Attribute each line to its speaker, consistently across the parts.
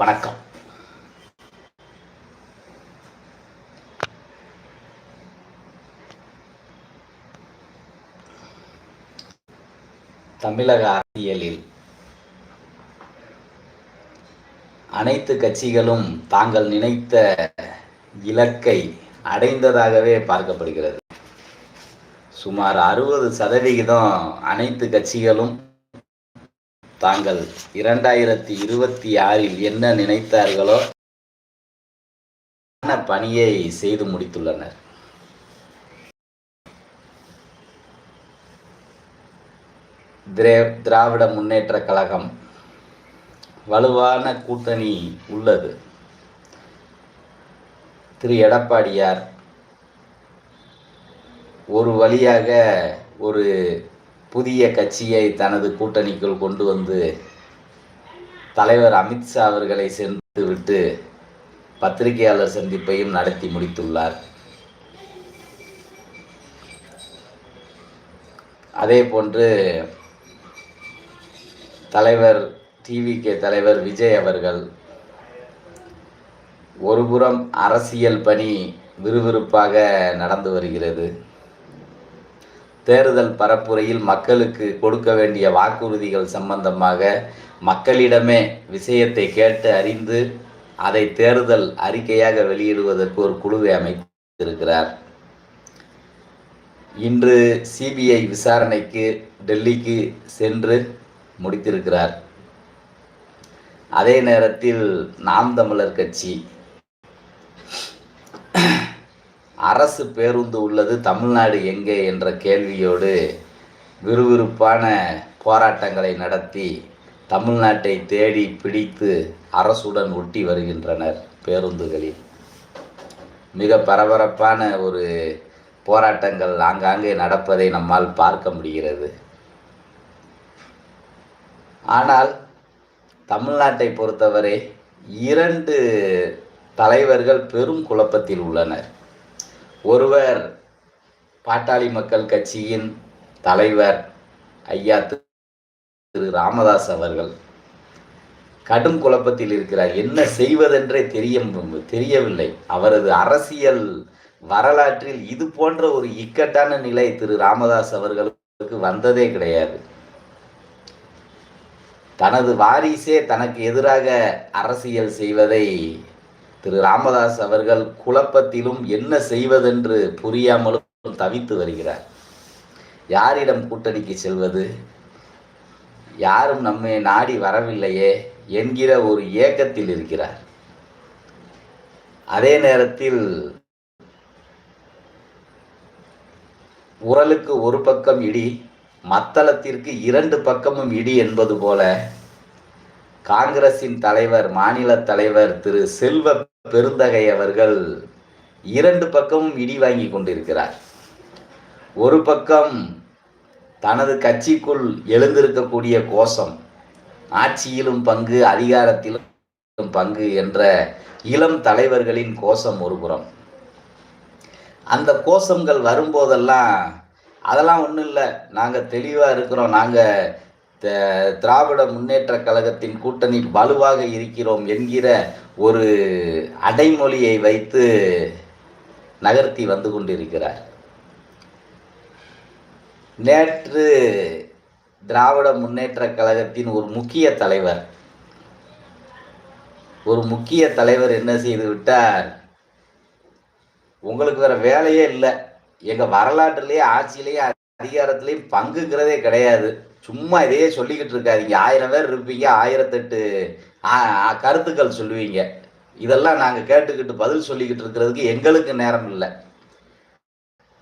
Speaker 1: வணக்கம். தமிழக அரசியலில் அனைத்து கட்சிகளும் தாங்கள் நினைத்த இலக்கை அடைந்ததாகவே பார்க்கப்படுகிறது. சுமார் அறுபது சதவிகிதம் அனைத்து கட்சிகளும் தாங்கள் இரண்டாயிரத்தி இருபத்தி ஆறில் என்ன நினைத்தார்களோ பணியை செய்து முடித்துள்ளனர். திரே- திராவிட முன்னேற்ற கழகம் வலுவான கூட்டணி உள்ளது. திரு எடப்பாடியார் ஒரு வழியாக ஒரு புதிய கட்சியை தனது கூட்டணிக்குள் கொண்டு வந்து தலைவர் அமித்ஷா அவர்களை சென்று விட்டு பத்திரிகையாளர் சந்திப்பையும் நடத்தி முடித்துள்ளார். அதே போன்று தலைவர் டிவிகே தலைவர் விஜய் அவர்கள் ஒருபுறம் அரசியல் பணி விறுவிறுப்பாக நடந்து வருகிறது. தேர்தல் பரப்புரையில் மக்களுக்கு கொடுக்க வேண்டிய வாக்குறுதிகள் சம்பந்தமாக மக்களிடமே விஷயத்தை கேட்டு அறிந்து அதை தேர்தல் அறிக்கையாக வெளியிடுவதற்கு ஒரு குழுவை அமைத்திருக்கிறார். இன்று சிபிஐ விசாரணைக்கு டெல்லிக்கு சென்று முடித்திருக்கிறார். அதே நேரத்தில் நாம் தமிழர் கட்சி அரசு பேருந்து உள்ளது தமிழ்நாடு எங்கே என்ற கேள்வியோடு விறுவிறுப்பான போராட்டங்களை நடத்தி தமிழ்நாட்டை தேடி பிடித்து அரசுடன் ஒட்டி வருகின்றனர் பேருந்துகளில். மிக பரபரப்பான ஒரு போராட்டங்கள் ஆங்காங்கே நடப்பதை நம்மால் பார்க்க முடிகிறது. ஆனால் தமிழ்நாட்டை பொறுத்தவரை இரண்டு தலைவர்கள் பெரும் குழப்பத்தில் உள்ளனர். ஒருவர் பாட்டாளி மக்கள் கட்சியின் தலைவர் ஐயா திரு ராமதாஸ் அவர்கள் கடும் குழப்பத்தில் இருக்கிறார். என்ன செய்வதென்றே தெரிய தெரியவில்லை. அவரது அரசியல் வரலாற்றில் இது போன்ற ஒரு இக்கட்டான நிலை திரு ராமதாஸ் அவர்களுக்கு வந்ததே கிடையாது. தனது வாரிசே தனக்கு எதிராக அரசியல் செய்வதை திரு ராமதாஸ் அவர்கள் குழப்பத்திலும் என்ன செய்வதென்று புரியாமலும் தவித்து வருகிறார். யாரிடம் கூட்டணிக்கு செல்வது? யாரும் நம்மை நாடி வரவில்லையே என்கிற ஒரு ஏக்கத்தில் இருக்கிறார். அதே நேரத்தில் உரலுக்கு ஒரு பக்கம் இடி மத்தளத்திற்கு இரண்டு பக்கமும் இடி என்பது போல காங்கிரசின் தலைவர் மாநில தலைவர் திரு செல்வ பெருந்தகை அவர்கள் இரண்டு பக்கமும் இடி வாங்கி கொண்டிருக்கிறார். ஒரு பக்கம் தனது கட்சிக்குள் எழுந்திருக்கக்கூடிய கோஷம் ஆட்சியிலும் பங்கு அதிகாரத்திலும் பங்கு என்ற இளம் தலைவர்களின் கோஷம் ஒருபுறம் அந்த கோஷங்கள் வரும்போதெல்லாம் அதெல்லாம் ஒன்றும் இல்லை. நாங்கள் தெளிவாக இருக்கிறோம். நாங்கள் திராவிட முன்னேற்ற கழகத்தின் கூட்டணி வலுவாக இருக்கிறோம் என்கிற ஒரு அடைமொழியை வைத்து நகர்த்தி வந்து கொண்டிருக்கிறார். நேற்று திராவிட முன்னேற்ற கழகத்தின் ஒரு முக்கிய தலைவர் ஒரு முக்கிய தலைவர் என்ன செய்து விட்டார்? உங்களுக்கு வேற வேலையே இல்லை. எங்க வரலாற்றுலேயே ஆட்சியிலேயே அதிகாரத்திலையும் பங்குங்கிறதே கிடையாது. சும்மா இதையே சொல்லிக்கிட்டு இருக்காதீங்க. ஆயிரம் பேர் இருப்பீங்க ஆயிரத்தெட்டு ஆ- கருத்துக்கள் சொல்லுவீங்க. இதெல்லாம் நாங்கள் கேட்டுக்கிட்டு பதில் சொல்லிக்கிட்டு இருக்கிறதுக்கு எங்களுக்கு நேரம் இல்லை.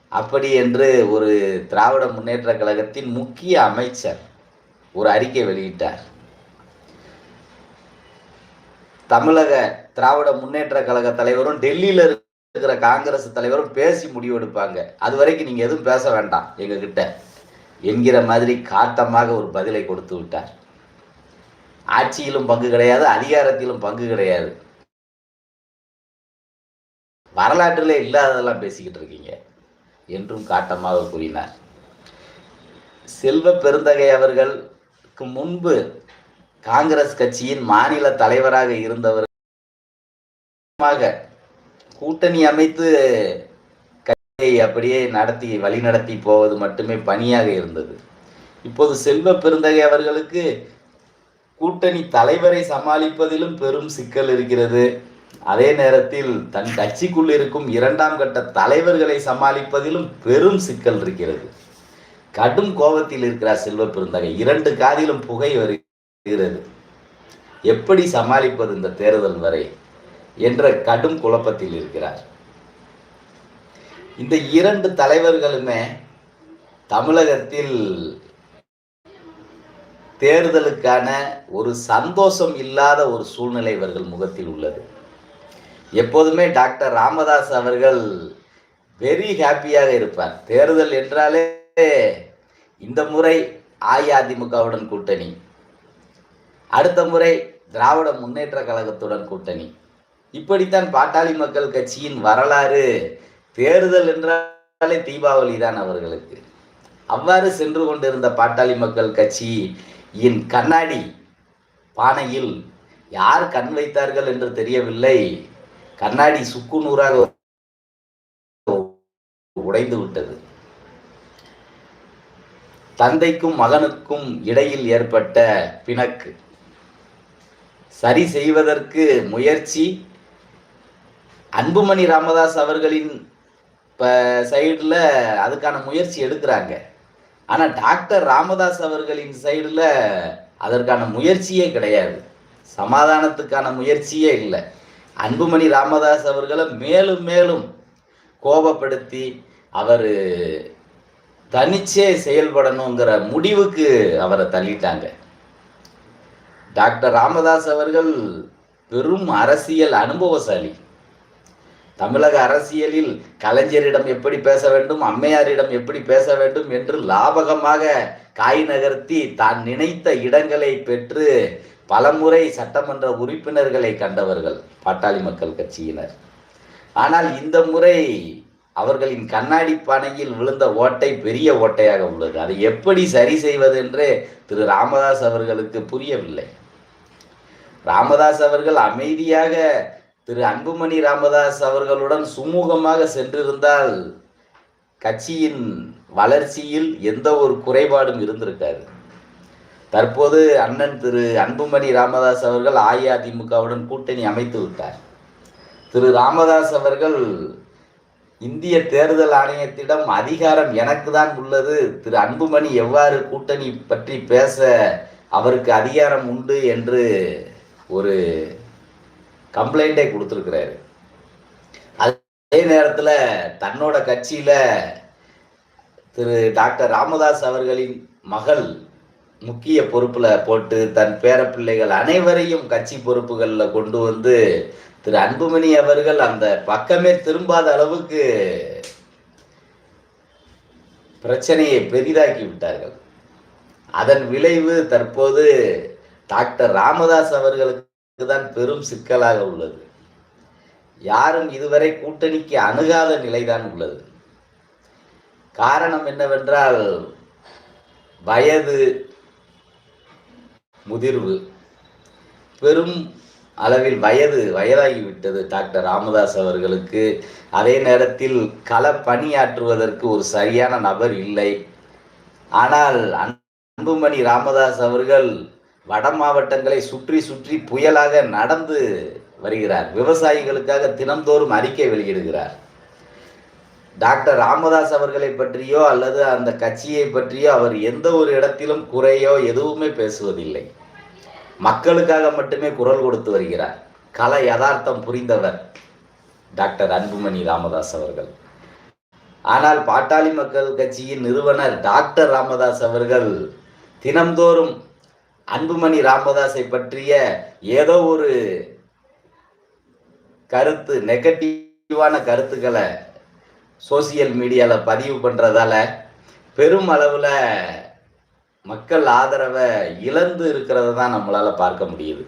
Speaker 1: அப்படி என்று ஒரு திராவிட முன்னேற்ற கழகத்தின் முக்கிய அமைச்சர் ஒரு அறிக்கை வெளியிட்டார். தமிழக திராவிட முன்னேற்ற கழக தலைவரும் டெல்லியில இருக்கிற காங்கிரஸ் தலைவரும் பேசி முடிவெடுப்பாங்க. அது வரைக்கும் நீங்க எதுவும் பேச வேண்டாம் எங்ககிட்ட. என்கிற மாதிரி காட்டமாக ஒரு பதிலை கொடுத்து விட்டார். ஆட்சியிலும் பங்கு கிடையாது அதிகாரத்திலும் பங்கு கிடையாது. வரலாற்றிலே இல்லாததெல்லாம் பேசிக்கிட்டு இருக்கீங்க என்றும் காட்டமாக கூறினார். செல்வ பெருந்தகை அவர்களுக்கு முன்பு காங்கிரஸ் கட்சியின் மாநில தலைவராக இருந்தவர். கூட்டணி அமைத்து அப்படியே நடத்தி வழிநடத்தி போவது மட்டுமே பணியாக இருந்தது. இப்போது செல்வ பெருந்தகை அவர்களுக்கு கூட்டணி தலைவரை சமாளிப்பதிலும் பெரும் சிக்கல் இருக்கிறது. அதே நேரத்தில் தன் கட்சிக்குள் இருக்கும் இரண்டாம் கட்ட தலைவர்களை சமாளிப்பதிலும் பெரும் சிக்கல் இருக்கிறது. கடும் கோபத்தில் இருக்கிறார் செல்வ பெருந்தகை. இரண்டு காதிலும் புகை வருகிறது. எப்படி சமாளிப்பது இந்த தேர்தல் வரை? என்ற கடும் குழப்பத்தில் இருக்கிறார். இந்த இரண்டு தலைவர்களுமே தமிழகத்தில் தேர்தலுக்கான ஒரு சந்தோஷம் இல்லாத ஒரு சூழ்நிலை இவர்கள் முகத்தில் உள்ளது. எப்போதுமே டாக்டர் ராமதாஸ் அவர்கள் வெரி ஹாப்பியாக இருப்பார். தேர்தல் என்றாலே இந்த முறை அஇஅதிமுகவுடன் கூட்டணி அடுத்த முறை திராவிட முன்னேற்ற கழகத்துடன் கூட்டணி. இப்படித்தான் பாட்டாளி மக்கள் கட்சியின் வரலாறு தேர்தல் என்றாலே தீபாவளி தான் அவர்களுக்கு. அவ்வாறு சென்று கொண்டிருந்த பாட்டாளி மக்கள் கட்சியின் கண்ணாடி பானையில் யார் கண் வைத்தார்கள் என்று தெரியவில்லை. கண்ணாடி சுக்கு நூறாக உடைந்து விட்டது. தந்தைக்கும் மகனுக்கும் இடையில் ஏற்பட்ட பிணக்கு. சரி செய்வதற்கு முயற்சி அன்புமணி ராமதாஸ் அவர்களின் இப்போ சைடில் அதுக்கான முயற்சி எடுக்கிறாங்க. ஆனால் டாக்டர் ராமதாஸ் அவர்களின் சைடில் அதற்கான முயற்சியே கிடையாது. சமாதானத்துக்கான முயற்சியே இல்லை. அன்புமணி ராமதாஸ் அவர்களை மேலும் மேலும் கோபப்படுத்தி அவர் தனிச்சே செயல்படணுங்கிற முடிவுக்கு அவரை தள்ளிட்டாங்க. டாக்டர் ராமதாஸ் அவர்கள் பெரும் அரசியல் அனுபவசாலி. தமிழக அரசியலில் கலைஞரிடம் எப்படி பேச வேண்டும் அம்மையாரிடம் எப்படி பேச வேண்டும் என்று லாபகமாக காய் நகர்த்தி தான் நினைத்த இடங்களை பெற்று பலமுறை சட்டமன்ற உறுப்பினர்களை கண்டவர்கள் பாட்டாளி மக்கள் கட்சியினர். ஆனால் இந்த முறை அவர்களின் கண்ணாடி பானையில் விழுந்த ஓட்டை பெரிய ஓட்டையாக உள்ளது. அதை எப்படி சரி செய்வது என்று திரு ராமதாஸ் அவர்களுக்கு புரியவில்லை. ராமதாஸ் அவர்கள் அமைதியாக திரு அன்புமணி ராமதாஸ் அவர்களுடன் சுமூகமாக சென்றிருந்தால் கட்சியின் வளர்ச்சியில் எந்த ஒரு குறைபாடும் இருந்திருக்காது. தற்போது அண்ணன் திரு அன்புமணி ராமதாஸ் அவர்கள் அஇஅதிமுகவுடன் கூட்டணி அமைத்து விட்டார். திரு ராமதாஸ் அவர்கள் இந்திய தேர்தல் ஆணையத்திடம் அதிகாரம் எனக்கு தான் உள்ளது. திரு அன்புமணி எவ்வாறு கூட்டணி பற்றி பேச அவருக்கு அதிகாரம் உண்டு என்று ஒரு கம்ப்ளைண்டே கொடுத்துருக்கிறாரு. அதே நேரத்தில் தன்னோட கட்சியில் திரு டாக்டர் ராமதாஸ் அவர்களின் மகள் முக்கிய பொறுப்பில் போட்டு தன் பேரப்பிள்ளைகள் அனைவரையும் கட்சி பொறுப்புகளில் கொண்டு வந்து திரு அன்புமணி அவர்கள் அந்த பக்கமே திரும்பாத அளவுக்கு பிரச்சனையை பெரிதாக்கி விட்டார்கள். அதன் விளைவு தற்போது டாக்டர் ராமதாஸ் அவர்களுக்கு தான் பெரும் சிக்கலாக உள்ளது. யாரும் இதுவரை கூட்டணிக்கு அணுகாத நிலைதான் உள்ளது. காரணம் என்னவென்றால் வயது முதிர்வு பெரும் அளவில் வயது வயதாகிவிட்டது டாக்டர் ராமதாஸ் அவர்களுக்கு. அதே நேரத்தில் கள பணியாற்றுவதற்கு ஒரு சரியான நபர் இல்லை. ஆனால் அன்புமணி ராமதாஸ் அவர்கள் வட மாவட்டங்களை சுற்றி சுற்றி புயலாக நடந்து வருகிறார். விவசாயிகளுக்காக தினந்தோறும் அறிக்கை வெளியிடுகிறார். டாக்டர் ராமதாஸ் அவர்களை பற்றியோ அல்லது அந்த கட்சியை பற்றியோ அவர் எந்த ஒரு இடத்திலும் குறையோ எதுவுமே பேசுவதில்லை. மக்களுக்காக மட்டுமே குரல் கொடுத்து வருகிறார். கல யதார்த்தம் புரிந்தவர் டாக்டர் அன்புமணி ராமதாஸ் அவர்கள். ஆனால் பாட்டாளி மக்கள் கட்சியின் நிறுவனர் டாக்டர் ராமதாஸ் அவர்கள் தினம்தோறும் அன்புமணி ராமதாஸை பற்றிய ஏதோ ஒரு கருத்து நெகட்டிவான கருத்துக்களை சோசியல் மீடியாவில் பதிவு பண்ணுறதால பெரும் அளவில் மக்கள் ஆதரவை இழந்து இருக்கிறத தான் நம்மளால் பார்க்க முடியுது.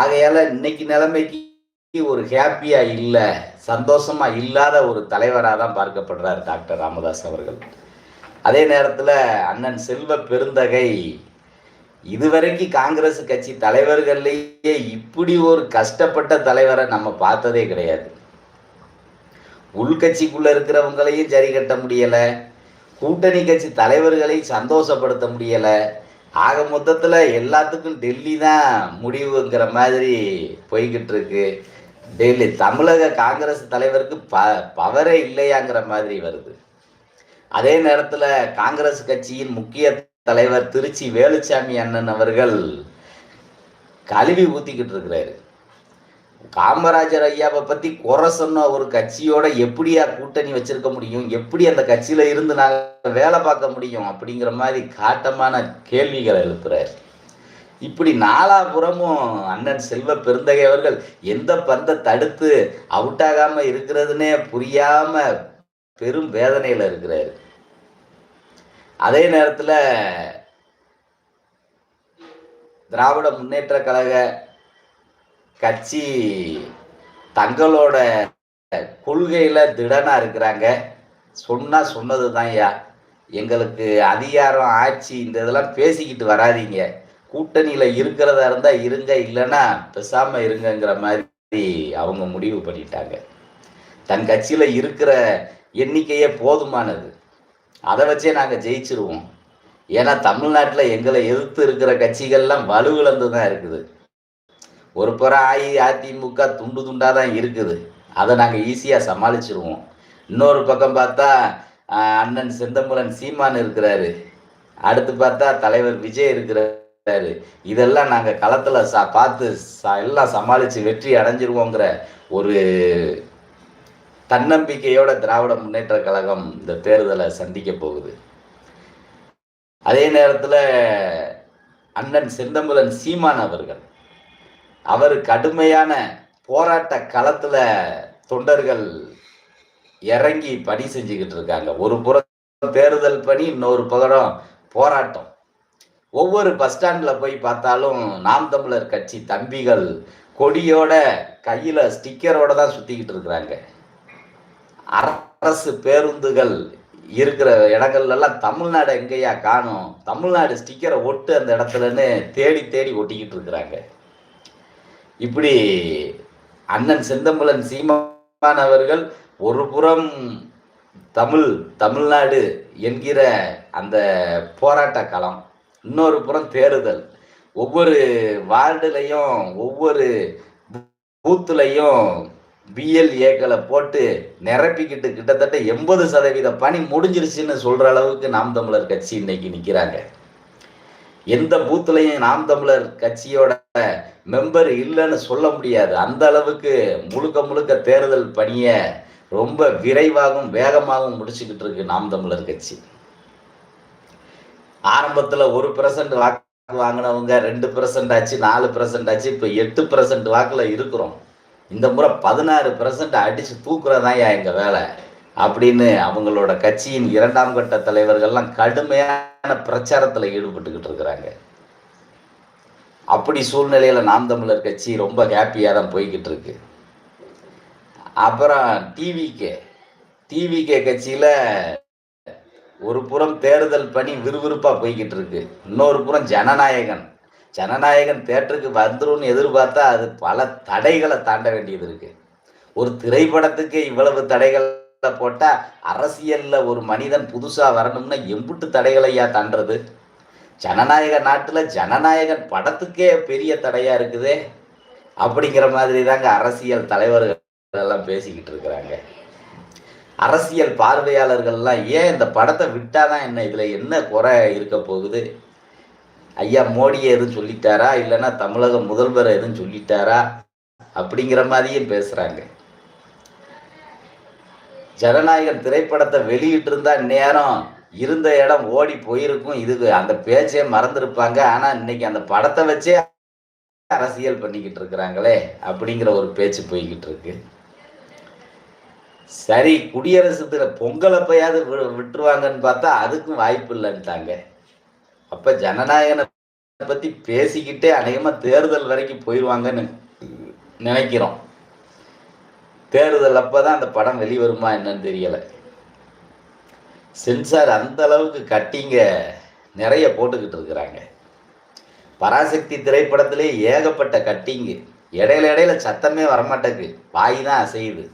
Speaker 1: ஆகையால் இன்னைக்கு நிலைமைக்கு ஒரு ஹாப்பியாக இல்லை சந்தோஷமாக இல்லாத ஒரு தலைவராக தான் பார்க்கப்படுறார் டாக்டர் ராமதாஸ் அவர்கள். அதே நேரத்தில் அண்ணன் செல்வ பெருந்தகை இதுவரைக்கும் காங்கிரஸ் கட்சி தலைவர்கள்லேயே இப்படி ஒரு கஷ்டப்பட்ட தலைவரை நம்ம பார்த்ததே கிடையாது. உள்கட்சிக்குள்ள இருக்கிறவங்களையும் சரி கட்ட முடியலை. கூட்டணி கட்சி தலைவர்களையும் சந்தோஷப்படுத்த முடியலை. ஆக மொத்தத்தில் எல்லாத்துக்கும் டெல்லி தான் முடிவுங்கிற மாதிரி போய்கிட்டு இருக்கு. டெல்லி தமிழக காங்கிரஸ் தலைவருக்கு ப பவரே இல்லையாங்கிற மாதிரி வருது. அதே நேரத்தில் காங்கிரஸ் கட்சியின் முக்கிய தலைவர் திருச்சி வேலுச்சாமி அண்ணன் அவர்கள் கழுவி ஊத்திக்கிட்டு இருக்கிறாரு. காமராஜர் ஐயாவை பத்தி குறை சொன்ன ஒரு கட்சியோட எப்படியா கூட்டணி வச்சிருக்க முடியும்? எப்படி அந்த கட்சியில இருந்து நாங்கள் வேலை பார்க்க முடியும்? அப்படிங்கிற மாதிரி காட்டமான கேள்விகளை எழுப்புறாரு. இப்படி நாலாபுறமும் அண்ணன் செல்வ பெருந்தகை அவர்கள் எந்த பந்தை தடுத்து அவுட் ஆகாம இருக்கிறதுனே புரியாம பெரும் வேதனையில இருக்கிறாரு. அதே நேரத்தில் திராவிட முன்னேற்ற கழக கட்சி தங்களோட கொள்கையில் திடனாக இருக்கிறாங்க. சொன்னால் சொன்னது தான் ஐயா. எங்களுக்கு அதிகாரம் ஆட்சி இந்த இதெல்லாம் பேசிக்கிட்டு வராதீங்க. கூட்டணியில் இருக்கிறதா இருந்தால் இருங்க இல்லைன்னா பெசாமல் இருங்கங்கிற மாதிரி அவங்க முடிவு பண்ணிட்டாங்க. தன் கட்சியில் இருக்கிற எண்ணிக்கையே போதுமானது. அதை வச்சே நாங்கள் ஜெயிச்சிருவோம். ஏன்னா தமிழ்நாட்டில் எங்களை எதிர்த்து இருக்கிற கட்சிகள்லாம் வலுவிழந்து தான் இருக்குது. ஒரு புறம் அஇஅதிமுக துண்டு துண்டாக தான் இருக்குது. அதை நாங்கள் ஈஸியாக சமாளிச்சிருவோம். இன்னொரு பக்கம் பார்த்தா அண்ணன் செந்தமுரன் சீமான் இருக்கிறாரு. அடுத்து பார்த்தா தலைவர் விஜய் இருக்கிறாரு. இதெல்லாம் நாங்கள் களத்தில் சா பார்த்து ச- எல்லாம் சமாளித்து வெற்றி அடைஞ்சிருவோங்கிற ஒரு தன்னம்பிக்கையோட திராவிட முன்னேற்ற கழகம் இந்த தேர்தலை சந்திக்க போகுது. அதே நேரத்தில் அண்ணன் செந்தமுலன் சீமான் அவர்கள் அவர் கடுமையான போராட்ட களத்தில் தொண்டர்கள் இறங்கி பணி செஞ்சுக்கிட்டு இருக்காங்க. ஒரு புறம் தேர்தல் பணி இன்னொரு பக்கம் போராட்டம். ஒவ்வொரு பஸ் ஸ்டாண்டில் போய் பார்த்தாலும் நாம் தமிழர் கட்சி தம்பிகள் கொடியோட கையில் ஸ்டிக்கரோட தான் சுற்றிக்கிட்டு இருக்கிறாங்க. அரசு பேருந்துகள் இருக்கிற இடங்கள்லாம் தமிழ்நாடு எங்கேயா காணும். தமிழ்நாடு ஸ்டிக்கரை ஒட்டு அந்த இடத்துலன்னு தேடி தேடி ஒட்டிக்கிட்டு இருக்கிறாங்க. இப்படி அண்ணன் செந்தம்பலன் சீமான் அவர்கள் ஒரு புறம் தமிழ் தமிழ்நாடு என்கிற அந்த போராட்ட களம் இன்னொரு புறம் தேர்தல். ஒவ்வொரு வார்டுலையும் ஒவ்வொரு பூத்துலையும் பிஎல்ஏக்களை போட்டு நிரப்பிக்கிட்டு கிட்டத்தட்ட எண்பது சதவீத பணி முடிஞ்சிருச்சுன்னு சொல்கிற அளவுக்கு நாம் தமிழர் கட்சி இன்னைக்கு நிற்கிறாங்க எந்த பூத்துலையும் நாம் தமிழர் கட்சியோட மெம்பர் இல்லைன்னு சொல்ல முடியாது. அந்த அளவுக்கு முழுக்க முழுக்க தேர்தல் பணியை ரொம்ப விரைவாகவும் வேகமாகவும் முடிச்சுக்கிட்டு இருக்கு நாம் தமிழர் கட்சி. ஆரம்பத்தில் ஒரு பெர்சன்ட் வாக்கு வாங்கினவங்க ரெண்டு பெர்சன்ட் ஆச்சு நாலு பெர்சன்ட் ஆச்சு இப்போ எட்டு பெர்சன்ட் வாக்கில் இருக்கிறோம். இந்த முறை பதினாறு பெர்சன்ட் அடித்து தூக்குறதான் எங்கள் வேலை? அப்படின்னு அவங்களோட கட்சியின் இரண்டாம் கட்ட தலைவர்கள்லாம் கடுமையான பிரச்சாரத்தில் ஈடுபட்டுக்கிட்டு இருக்கிறாங்க. அப்படி சூழ்நிலையில் நாம் தமிழர் கட்சி ரொம்ப ஹாப்பியாக தான் போய்கிட்டு இருக்கு. அப்புறம் டிவிகே டிவிகே கட்சியில் ஒரு புறம் தேர்தல் பணி விறுவிறுப்பாக போய்கிட்டு இருக்கு. இன்னொரு புறம் ஜனநாயகன். ஜனநாயகன் தேட்டருக்கு வந்துரும்னு எதிர்பார்த்தா அது பல தடைகளை தாண்ட வேண்டியது இருக்கு. ஒரு திரைப்படத்துக்கு இவ்வளவு தடைகளை போட்டா அரசியல்ல ஒரு மனிதன் புதுசா வரணும்னா எம்புட்டு தடைகளையா தாண்டது ஜனநாயக நாட்டுல ஜனநாயகன் படத்துக்கே பெரிய தடையா இருக்குதே. அப்படிங்கிற மாதிரி தாங்க அரசியல் தலைவர்கள் எல்லாம் பேசிக்கிட்டு இருக்கிறாங்க. அரசியல் பார்வையாளர்கள்லாம் ஏன் இந்த படத்தை விட்டாதான் என்ன? இதுல என்ன குறை இருக்க போகுது? ஐயா மோடியை எதுவும் சொல்லிட்டாரா? இல்லைன்னா தமிழக முதல்வர் எதுவும் சொல்லிட்டாரா? அப்படிங்கிற மாதிரியும் பேசுகிறாங்க ஜனநாயகன் திரைப்படத்தை வெளியிட்டிருந்தா இந்நேரம் நேரம் இருந்த இடம் ஓடி போயிருக்கும். இதுக்கு அந்த பேச்சே மறந்துருப்பாங்க. ஆனால் இன்னைக்கு அந்த படத்தை வச்சே அரசியல் பண்ணிக்கிட்டு இருக்கிறாங்களே அப்படிங்கிற ஒரு பேச்சு போய்கிட்டு இருக்கு. சரி குடியரசு பொங்கலை அப்பையாவது வி- விட்டுருவாங்கன்னு பார்த்தா அதுக்கும் வாய்ப்பு இல்லைன்ட்டாங்க. அப்ப ஜனநாயகனை பத்தி பேசிக்கிட்டே அநேகமா தேர்தல் வரைக்கும் போயிடுவாங்கன்னு நினைக்கிறோம். தேர்தல் அப்பதான் அந்த படம் வெளிவருமா என்னன்னு தெரியல. சென்சார் அந்த அளவுக்கு கட்டிங்க நிறைய போட்டுக்கிட்டு இருக்கிறாங்க. பராசக்தி திரைப்படத்திலே ஏகப்பட்ட கட்டிங்கு. இடையில இடையில சத்தமே வரமாட்டேங்குது. வாய் தான் அசையுது.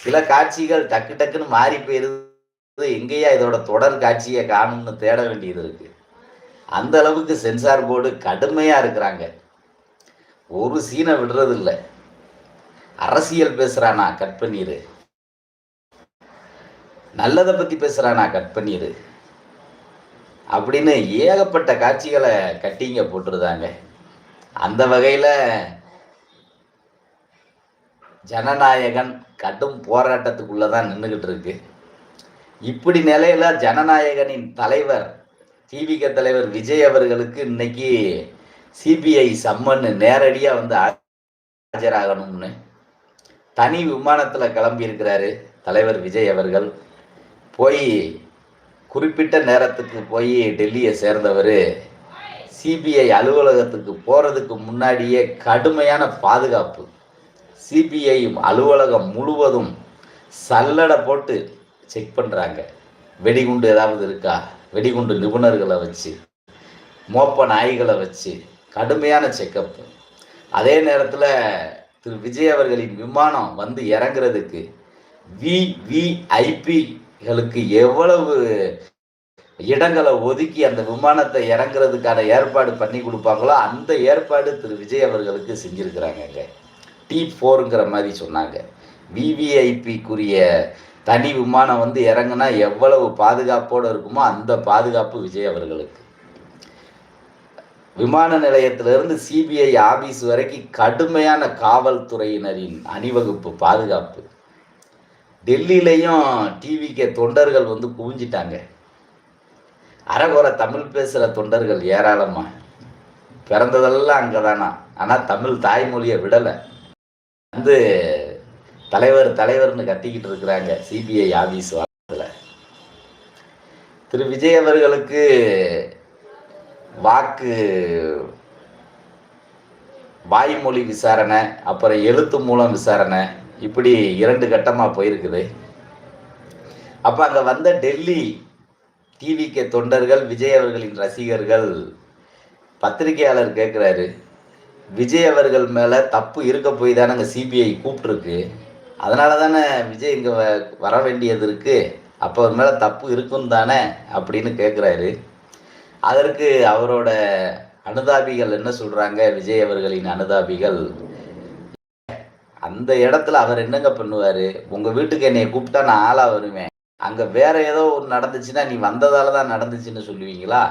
Speaker 1: சில காட்சிகள் டக்கு டக்குன்னு மாறி போயிருது. எங்கேயா இதோட தொடர் காட்சியை காணும்னு தேட வேண்டியது இருக்குது அந்த அளவுக்கு சென்சார் போர்டு கடுமையாக இருக்கிறாங்க. ஒரு சீனை விடுறது இல்லை அரசியல் பேசுகிறானா கட் பண்ணிடு நல்லதை பற்றி பேசுகிறானா கட் பண்ணிடு அப்படின்னு ஏகப்பட்ட காட்சிகளை கட்டிங்க போட்டிருந்தாங்க. அந்த வகையில் ஜனநாயகன் கடும் போராட்டத்துக்குள்ளே தான் நின்றுக்கிட்டு இருக்கு. இப்படி நிலையில ஜனநாயகனின் தலைவர் டிவிக தலைவர் விஜய் அவர்களுக்கு இன்னைக்கு சிபிஐ சம்மன் நேரடியாக வந்து ஆஜராகணும்னு தனி விமானத்தில் கிளம்பி இருக்கிறாரு தலைவர் விஜய் அவர்கள். போய் குறிப்பிட்ட நேரத்துக்கு போய் டெல்லியை சேர்ந்தவர். சிபிஐ அலுவலகத்துக்கு போகிறதுக்கு முன்னாடியே கடுமையான பாதுகாப்பு. சிபிஐ அலுவலகம் முழுவதும் சல்லடை போட்டு செக் பண்ணுறாங்க வெடிகுண்டு ஏதாவது இருக்கா? வெடிகுண்டு நிபுணர்களை வச்சு மோப்ப நாய்களை வச்சு கடுமையான செக்கப் அதே நேரத்தில் திரு விஜய் அவர்களின் விமானம் வந்து இறங்குறதுக்கு விவிஐபிகளுக்கு எவ்வளவு இடங்களை ஒதுக்கி அந்த விமானத்தை இறங்குறதுக்கான ஏற்பாடு பண்ணி கொடுப்பாங்களோ அந்த ஏற்பாடு திரு விஜய் அவர்களுக்கு செஞ்சுருக்கிறாங்க டி ஃபோருங்கிற மாதிரி சொன்னாங்க. விவிஐபிக்குரிய தனி விமானம் வந்து இறங்குனா எவ்வளவு பாதுகாப்போடு இருக்குமோ அந்த பாதுகாப்பு விஜய் அவர்களுக்கு. விமான நிலையத்திலிருந்து சிபிஐ ஆபீஸ் வரைக்கும் கடுமையான காவல்துறையினரின் அணிவகுப்பு பாதுகாப்பு. டெல்லியிலையும் டிவிக்கு தொண்டர்கள் வந்து குவிஞ்சிட்டாங்க. அறகுறை தமிழ் பேசுகிற தொண்டர்கள் ஏராளமாக பிறந்ததெல்லாம் அங்கே தானா ஆனால் தமிழ் தாய்மொழியை விடலை. வந்து தலைவர் தலைவர்னு கத்திக்கிட்டு இருக்கிறாங்க சிபிஐ ஆபீஸ் வாரத்தில் திரு. விஜய் அவர்களுக்கு வாக்கு வாய்மொழி விசாரணை அப்புறம் எழுத்து மூலம் விசாரணை இப்படி இரண்டு கட்டமாக போயிருக்குது. அப்போ அங்கே வந்த டெல்லி டிவிக்கு தொண்டர்கள் விஜய் அவர்களின் ரசிகர்கள் பத்திரிகையாளர் கேட்குறாரு விஜய் அவர்கள் மேலே தப்பு இருக்க போய் தானே அங்கே சிபிஐ கூப்பிட்ருக்கு அதனால தானே விஜய் இங்கே வர வேண்டியது இருக்குது அப்போ அவர் மேலே தப்பு இருக்கும் தானே அப்படின்னு கேட்குறாரு அதற்கு அவரோட அனுதாபிகள் என்ன சொல்கிறாங்க விஜய் அவர்களின் அனுதாபிகள். அந்த இடத்துல அவர் என்னங்க பண்ணுவார்? உங்கள் வீட்டுக்கு என்னை கூப்பிட்டா நான் ஆளாக வருவேன். அங்கே வேற ஏதோ ஒன்று நடந்துச்சுன்னா நீ வந்ததால தான் நடந்துச்சுன்னு சொல்லுவீங்களா?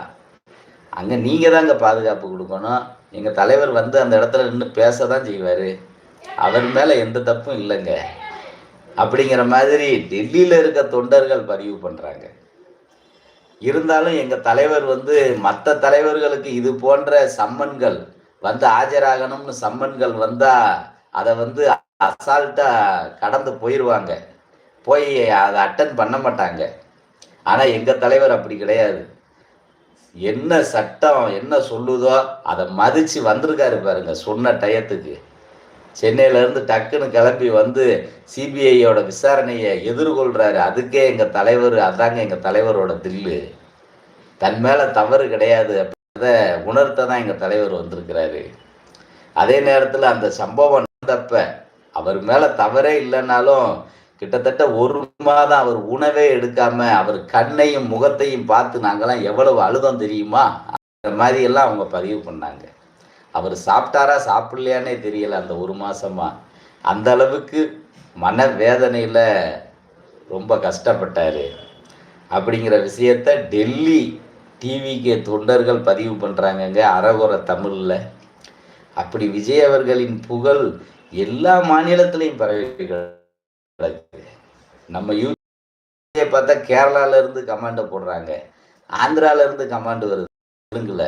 Speaker 1: அங்கே நீங்கள் தான் அங்கே பாதுகாப்பு கொடுக்கணும். எங்கள் தலைவர் வந்து அந்த இடத்துல நின்று பேச தான் செய்வார். அவர் மேலே எந்த தப்பும் இல்லைங்க. அப்படிங்கிற மாதிரி டெல்லியில் இருக்க தொண்டர்கள் பதிவு பண்ணுறாங்க இருந்தாலும் எங்கள் தலைவர் வந்து மற்ற தலைவர்களுக்கு இது போன்ற சம்மன்கள் வந்து ஆஜராகணும்னு சம்மன்கள் வந்தால் அதை வந்து அசால்ட்டாக கடந்து போயிடுவாங்க போய் அதை அட்டன் பண்ண மாட்டாங்க. ஆனால் எங்கள் தலைவர் அப்படி கிடையாது. என்ன சட்டம் என்ன சொல்லுதோ அதை மதித்து வந்திருக்காரு பாருங்க சொன்ன டயத்துக்கு. சென்னையிலேருந்து டக்குன்னு கிளம்பி வந்து சிபிஐயோட விசாரணையை எதிர்கொள்கிறாரு அதுக்கே எங்கள் தலைவர் அதாங்க எங்கள் தலைவரோட தில்லு. தன் மேலே தவறு கிடையாது அப்படின்றத உணர்த்த தான் எங்கள் தலைவர் வந்திருக்கிறாரு. அதே நேரத்தில் அந்த சம்பவம் நடந்தப்ப அவர் மேலே தவறே இல்லைன்னாலும் கிட்டத்தட்ட ஒரு மாதம் அவர் உணவே எடுக்காம அவர் கண்ணையும் முகத்தையும் பார்த்து நாங்கள்லாம் எவ்வளவு அழுதம் தெரியுமா? அந்த மாதிரி எல்லாம் அவங்க பதிவு பண்ணாங்க. அவர் சாப்பிட்டாரா சாப்பிடலையானே தெரியல அந்த ஒரு மாதமாக அந்த அளவுக்கு மன வேதனையில் ரொம்ப கஷ்டப்பட்டார். அப்படிங்கிற விஷயத்த டெல்லி டிவிக்கு தொண்டர்கள் பதிவு பண்ணுறாங்கங்க அறகுறை தமிழில். அப்படி விஜய் அவர்களின் புகழ் எல்லா மாநிலத்திலையும் பரவி நம்ம யூடியூப் பார்த்தா கேரளால இருந்து கமாண்டை போடுறாங்க. ஆந்திரால இருந்து கமாண்டு வருது தெலுங்கில்.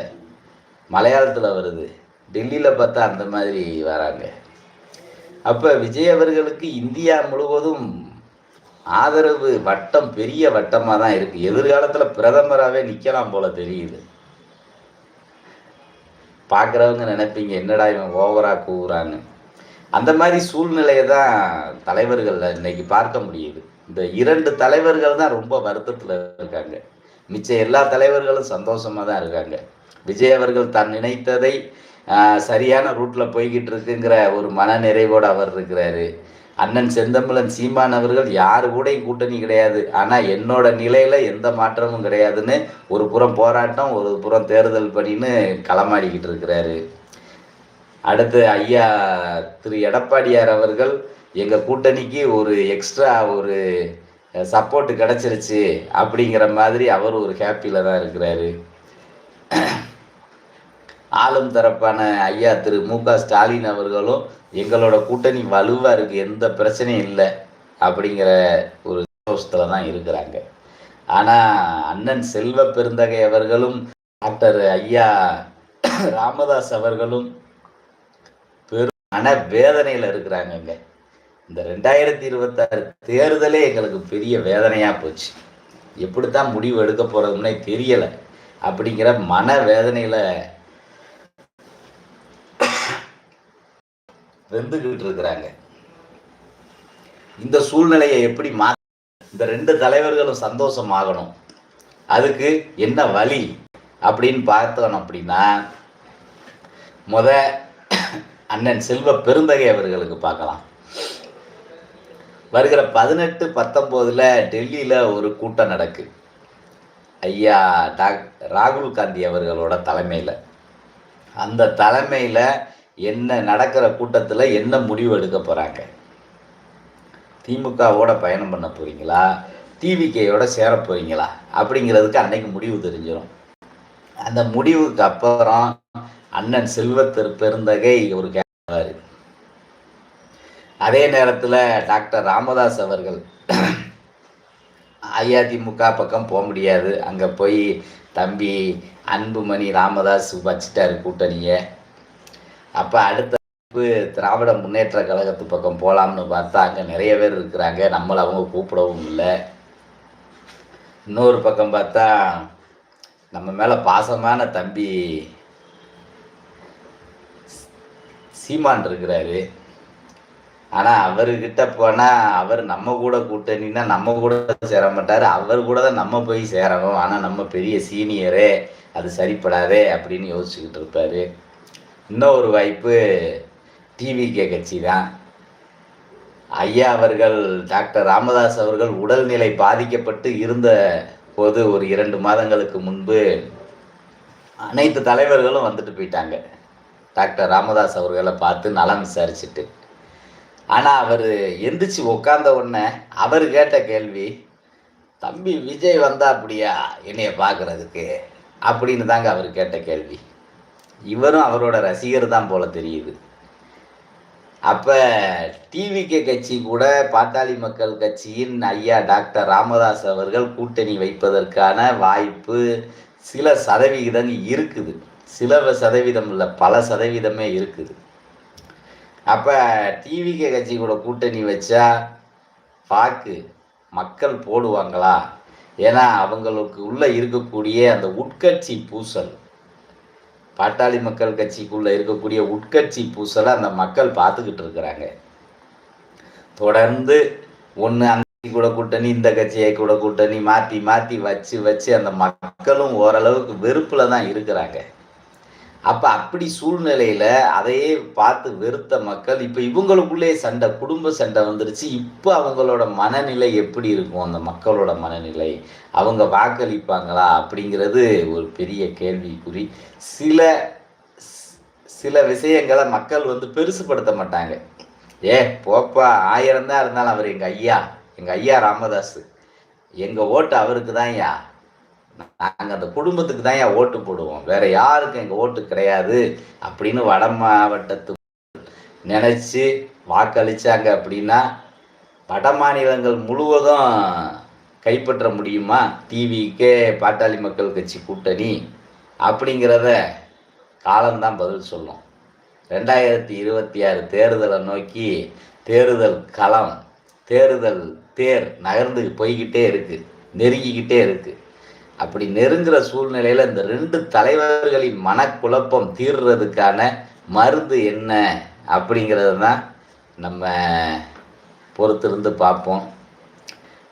Speaker 1: மலையாளத்தில் வருது. டெல்லியில் பார்த்தா அந்த மாதிரி வராங்க. அப்போ விஜய் அவர்களுக்கு இந்தியா முழுவதும் ஆதரவு வட்டம் பெரிய வட்டமாக தான் இருக்குது எதிர்காலத்தில் பிரதமராகவே நிற்கலாம் போல தெரியுது. பார்க்குறவங்க நினைப்பீங்க என்னடா இவன் ஓவராக கூவுறான்னு. அந்த மாதிரி சூழ்நிலையை தான் தலைவர்கள் இன்னைக்கு பார்க்க முடியுது. இந்த இரண்டு தலைவர்கள் தான் ரொம்ப வருத்தத்தில் இருக்காங்க. மிச்ச எல்லா தலைவர்களும் சந்தோஷமாக தான் இருக்காங்க. விஜய் அவர்கள் தான் நினைத்ததை சரியான ரூட்டில் போய்கிட்டு இருக்குங்கிற ஒரு மன நிறைவோடு அவர் இருக்கிறாரு. அண்ணன் செந்தமிழன் சீமான் அவர்கள் யாரு கூட கூட்டணி கிடையாது. ஆனால் என்னோட நிலையில் எந்த மாற்றமும் கிடையாதுன்னு ஒரு புறம் போராட்டம் ஒரு புறம் தேர்தல் பண்ணின்னு களமாடிக்கிட்டு இருக்கிறாரு. அடுத்து ஐயா திரு எடப்பாடியார் அவர்கள் எங்கள் கூட்டணிக்கு ஒரு எக்ஸ்ட்ரா ஒரு சப்போர்ட் கிடச்சிருச்சு அப்படிங்கிற மாதிரி அவர் ஒரு ஹாப்பியில் தான் இருக்கிறாரு. ஆளும் தரப்பான ஐயா திரு மு க ஸ்டாலின் அவர்களும் எங்களோட கூட்டணி வலுவாக இருக்குது எந்த பிரச்சனையும் இல்லை அப்படிங்கிற ஒரு சந்தோஷத்தில் தான் இருக்கிறாங்க. ஆனால் அண்ணன் செல்வ பெருந்தகை அவர்களும் டாக்டர் ஐயா ராமதாஸ் அவர்களும் பெரும் மன வேதனையில் இருக்கிறாங்கங்க. இந்த ரெண்டாயிரத்தி இருபத்தாறு தேர்தலே எங்களுக்கு பெரிய வேதனையாக போச்சு. எப்படித்தான் முடிவு எடுக்க போகிறதுன்னே தெரியலை. அப்படிங்கிற மன வேதனையில் வெந்துக்கிட்டு இருக்கிறாங்க இந்த சூழ்நிலையை எப்படி மா இந்த ரெண்டு தலைவர்களும் சந்தோஷமாகணும். அதுக்கு என்ன வழி அப்படின்னு பார்த்தோம் அப்படின்னா முத அண்ணன் செல்வ பெருந்தகை அவர்களுக்கு பார்க்கலாம். வருகிற பதினெட்டு பத்தொம்போதில் டெல்லியில் ஒரு கூட்டம் நடக்கு. ஐயா டாக் ராகுல் காந்தி அவர்களோட தலைமையில். அந்த தலைமையில் என்ன நடக்கிற கூட்டத்தில் என்ன முடிவு எடுக்க போகிறாங்க திமுகவோட பயணம் பண்ண போகிறீங்களா டிவிகேயோட சேர போகிறீங்களா அப்படிங்கிறதுக்கு அன்னைக்கு முடிவு தெரிஞ்சிடும் அந்த முடிவுக்கு அப்புறம் அண்ணன் செல்வத்திரு பெருந்தகை ஒரு கேட்பார் அதே நேரத்தில் டாக்டர் ராமதாஸ் அவர்கள் அஇஅதிமுக பக்கம் போக முடியாது. அங்கே போய் தம்பி அன்புமணி ராமதாஸ் வச்சுட்டாரு கூட்டணியை. அப்போ அடுத்த திராவிட முன்னேற்ற கழகத்து பக்கம் போகலாம்னு பார்த்தா அங்கே நிறைய பேர் இருக்கிறாங்க. நம்மளை அவங்க கூப்பிடவும் இல்லை. இன்னொரு பக்கம் பார்த்தா நம்ம மேலே பாசமான தம்பி சீமான் இருக்கிறாரு. ஆனால் அவர்கிட்ட போனால் அவர் நம்ம கூட கூட்டணின்னா நம்ம கூட சேர மாட்டார். அவர் கூட தான் நம்ம போய் சேரணும். ஆனால் நம்ம பெரிய சீனியரே அது சரிப்படாதே அப்படின்னு யோசிச்சுக்கிட்டு இருப்பாரு. இன்னொரு வாய்ப்பு டிவிகே கட்சி தான் ஐயா அவர்கள் டாக்டர் ராமதாஸ் அவர்கள் உடல்நிலை பாதிக்கப்பட்டு இருந்த போது ஒரு இரண்டு மாதங்களுக்கு முன்பு அனைத்து தலைவர்களும் வந்துட்டு போயிட்டாங்க. டாக்டர் ராமதாஸ் அவர்களை பார்த்து நலம் விசாரிச்சுட்டு. ஆனால் அவர் எந்திரிச்சு உட்காந்த உடனே அவர் கேட்ட கேள்வி தம்பி விஜய் வந்தா அப்படியா? என்னைய பார்க்குறதுக்கு அப்படின்னு தாங்க அவர் கேட்ட கேள்வி. இவரும் அவரோட ரசிகர் தான் போல தெரியுது. அப்போ டிவிகே கட்சி கூட பாட்டாளி மக்கள் கட்சியின் ஐயா டாக்டர் ராமதாஸ் அவர்கள் கூட்டணி வைப்பதற்கான வாய்ப்பு சில சதவிகிதம் இருக்குது. சில சதவீதம் இல்லை பல சதவீதமே இருக்குது. அப்போ டிவிகே கட்சி கூட கூட்டணி வச்சா பாக்கு மக்கள் போடுவாங்களா? ஏன்னா அவங்களுக்கு உள்ளே இருக்கக்கூடிய அந்த உட்கட்சி பூசல். பாட்டாளி மக்கள் கட்சிக்குள்ளே இருக்கக்கூடிய உட்கட்சி பூசலை அந்த மக்கள் பார்த்துக்கிட்டு இருக்கிறாங்க. தொடர்ந்து ஒன்று அந்த கூட கூட்டணி இந்த கட்சியை கூட கூட்டணி மாற்றி மாற்றி வச்சு வச்சு அந்த மக்களும் ஓரளவுக்கு வெறுப்பில் தான் இருக்கிறாங்க. அப்போ அப்படி சூழ்நிலையில் அதையே பார்த்து வெறுத்த மக்கள் இப்போ இவங்களுக்குள்ளே சண்டை குடும்ப சண்டை வந்துருச்சு. இப்போ அவங்களோட மனநிலை எப்படி இருக்கும்? அந்த மக்களோட மனநிலை அவங்க வாக்களிப்பாங்களா அப்படிங்கிறது ஒரு பெரிய கேள்விக்குறி. சில சில விஷயங்களை மக்கள் வந்து பெருசுப்படுத்த மாட்டாங்க. ஏ போப்பா ஆயிரம் தான் இருந்தாலும் அவர் எங்கள் ஐயா எங்கள் ஐயா ராமதாஸ் எங்கள் ஓட்டு அவருக்கு தான் ஐயா நாங்கள் அந்த குடும்பத்துக்கு தான் ஏன் ஓட்டு போடுவோம்? வேற யாருக்கும் எங்கள் ஓட்டு கிடையாது அப்படின்னு வட மாவட்டத்து நினச்சி வாக்களித்தாங்க அப்படின்னா வட மாநிலங்கள் முழுவதும் கைப்பற்ற முடியுமா? டிவிக்கே பாட்டாளி மக்கள் கட்சி கூட்டணி அப்படிங்கிறத காலம்தான் பதில் சொல்லும். ரெண்டாயிரத்தி இருபத்தி ஆறு தேர்தலை நோக்கி தேர்தல் களம் தேர்தல் தேர் நகர்ந்து போய்கிட்டே இருக்குது நெருங்கிக்கிட்டே இருக்குது அப்படி நெருங்குற சூழ்நிலையில் இந்த ரெண்டு தலைவர்களின் மனக்குழப்பம் தீர்றதுக்கான மருந்து என்ன அப்படிங்கிறது தான் நம்ம பொறுத்திருந்து பார்ப்போம்.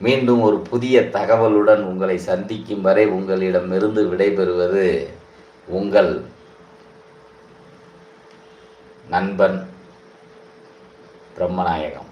Speaker 1: மீண்டும் ஒரு புதிய தகவலுடன் உங்களை சந்திக்கும் வரை உங்களிடமிருந்து விடைபெறுவது உங்கள் நண்பன் பிரம்மநாயகம்.